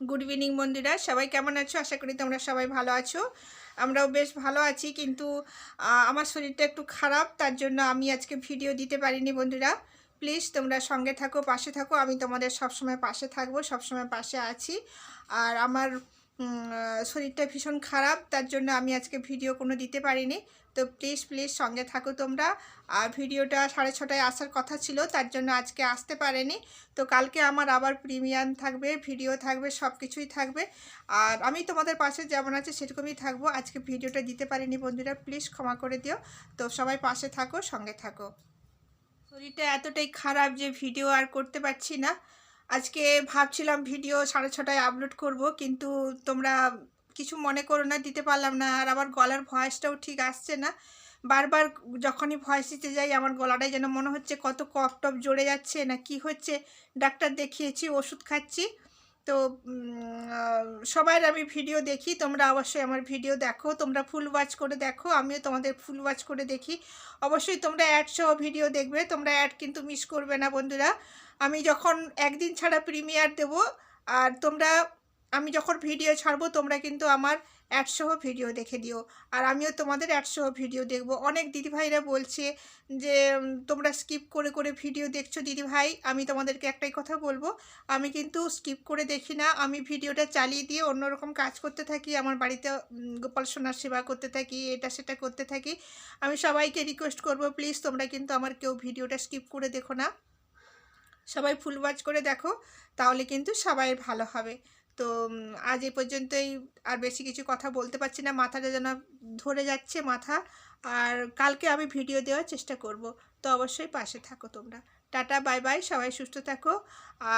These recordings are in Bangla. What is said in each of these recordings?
গুড ইভিনিং বন্ধুরা। সবাই কেমন আছো? আশা করি তোমরা সবাই ভালো আছো। আমরাও বেশ ভালো আছি, কিন্তু আমার শরীরটা একটু খারাপ, তার জন্য আমি আজকে ভিডিও দিতে পারিনি, বন্ধুরা। প্লিজ তোমরা সঙ্গে থাকো, পাশে থাকো। আমি তোমাদের সবসময় পাশে থাকব, সবসময় পাশে আছি। আর আমার শরীরটা ভীষণ খারাপ, তার জন্য আমি আজকে ভিডিও কোনো দিতে পারিনি। তো প্লিজ প্লিজ সঙ্গে থাকো তোমরা। আর ভিডিওটা সাড়ে ছটায় আসার কথা ছিল, তার জন্য আজকে আসতে পারেনি। তো কালকে আমার আবার প্রিমিয়াম থাকবে ভিডিও থাকবে সব কিছুই থাকবে। আর আমি তোমাদের পাশে যেমন আছে, সেরকমই থাকব। আজকে ভিডিওটা দিতে পারিনি বন্ধুরা প্লিজ ক্ষমা করে দিও। তো সবাই পাশে থাকো, সঙ্গে থাকো। শরীরটা এতটাই খারাপ যে ভিডিও আর করতে পারছি না। আজকে ভাবছিলাম ভিডিও সাড়ে ছটায় আপলোড করব, কিন্তু তোমরা কিছু মনে করো না, দিতে পারলাম না। আর আমার গলার ভয়েসটাও ঠিক আসছে না। বারবার যখনই ভয়েস দিতে যাই, আমার গলাটাই যেন মনে হচ্ছে কত কফ টপ জড়ে যাচ্ছে না কি হচ্ছে। ডাক্তার দেখিয়েছি, ওষুধ খাচ্ছি। তো সবার আমি ভিডিও দেখি। তোমরা অবশ্যই আমার ভিডিও দেখো। তোমরা ফুল ওয়াচ করে দেখো। আমিও তোমাদের ফুল ওয়াচ করে দেখি। অবশ্যই তোমরা অ্যাড সহ ভিডিও দেখবে। তোমরা অ্যাড কিন্তু মিস করবে না, বন্ধুরা। আমি যখন একদিন ছাড়া প্রিমিয়ার দেব, আর তোমরা আমি যখন ভিডিও ছাড়বো, তোমরা কিন্তু আমার অ্যাডসহ ভিডিও দেখে দিও। আর আমিও তোমাদের অ্যাডসহ ভিডিও দেখব। অনেক দিদিভাইরা বলছে যে তোমরা স্কিপ করে করে ভিডিও দেখছ দিদিভাই। আমি তোমাদেরকে একটাই কথা বলব, আমি কিন্তু স্কিপ করে দেখি না। আমি ভিডিওটা চালিয়ে দিয়ে অন্যরকম কাজ করতে থাকি। আমার বাড়িতে গোপাল সোনার সেবা করতে থাকি, এটা সেটা করতে থাকি। আমি সবাইকে রিকোয়েস্ট করব প্লিজ তোমরা কিন্তু আমার কেউ ভিডিওটা স্কিপ করে দেখো না। সবাই ফুল ওয়াচ করে দেখো, তাহলে কিন্তু সবাই ভালো হবে। তো আজ এই পর্যন্তই আর বেশি কিছু কথা বলতে পারছি না। মাথাটা যেন ধরে যাচ্ছে মাথা। আর কালকে আমি ভিডিও দেওয়ার চেষ্টা করব। তো অবশ্যই পাশে থাকো তোমরা। Tata, bye bye. সবাই সুস্থ থাকো।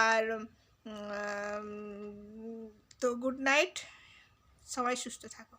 আর তো গুড নাইট। সবাই সুস্থ থাকো।